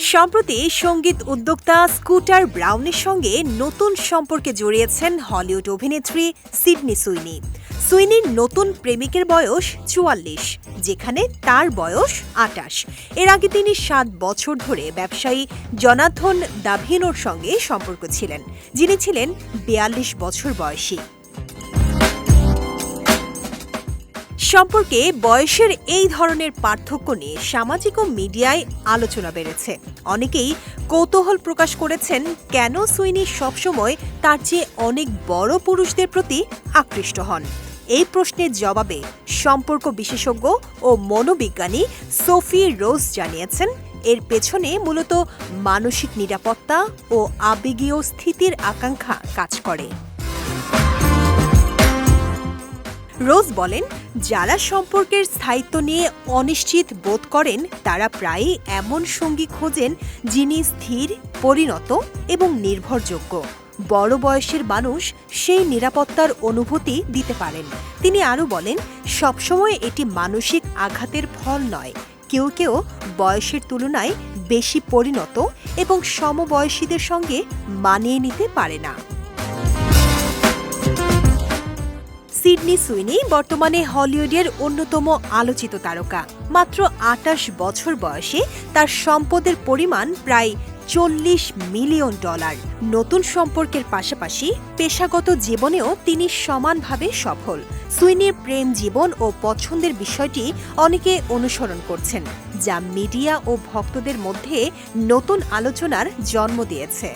সম্প্রতি সংগীত উদ্যোক্তা স্কুটার ব্রাউনের সঙ্গে নতুন সম্পর্কে জড়িয়েছেন হলিউড অভিনেত্রী সিডনি সুইনি। সুইনির নতুন প্রেমিকের বয়স চুয়াল্লিশ, যেখানে তার বয়স আটাশ। এর আগে তিনি সাত বছর ধরে ব্যবসায়ী জনাথন দাভিনোর সঙ্গে সম্পর্ক ছিলেন, যিনি ছিলেন বিয়াল্লিশ বছর বয়সী। সম্পর্কে বয়সের এই ধরনের পার্থক্য নিয়ে সামাজিক ও মিডিয়ায় আলোচনা বেড়েছে। অনেকেই কৌতূহল প্রকাশ করেছেন কেন সুইনি সবসময় তার চেয়ে অনেক বড় পুরুষদের প্রতি আকৃষ্ট হন। এই প্রশ্নের জবাবে সম্পর্ক বিশেষজ্ঞ ও মনোবিজ্ঞানী সোফি রোজ জানিয়েছেন, এর পেছনে মূলত মানসিক নিরাপত্তা ও আবেগীয় স্থিতির আকাঙ্ক্ষা কাজ করে। রোজ বলেন, যারা সম্পর্কের স্থায়িত্ব নিয়ে অনিশ্চিত বোধ করেন, তারা প্রায়ই এমন সঙ্গী খোঁজেন যিনি স্থির, পরিণত এবং নির্ভরযোগ্য। বড় বয়সের মানুষ সেই নিরাপত্তার অনুভূতি দিতে পারেন। তিনি আরও বলেন, সবসময় এটি মানসিক আঘাতের ফল নয়। কেউ কেউ বয়সের তুলনায় বেশি পরিণত এবং সমবয়সীদের সঙ্গে মানিয়ে নিতে পারে না। সিডনি সুইনি বর্তমানে হলিউডের অন্যতম আলোচিত তারকা। মাত্র আটাশ বছর বয়সে তার সম্পদের পরিমাণ প্রায় চল্লিশ মিলিয়ন ডলার। নতুন সম্পর্কের পাশাপাশি পেশাগত জীবনেও তিনি সমানভাবে সফল। সুইনির প্রেম জীবন ও পছন্দের বিষয়টি অনেকে অনুসরণ করছেন, যা মিডিয়া ও ভক্তদের মধ্যে নতুন আলোচনার জন্ম দিয়েছে।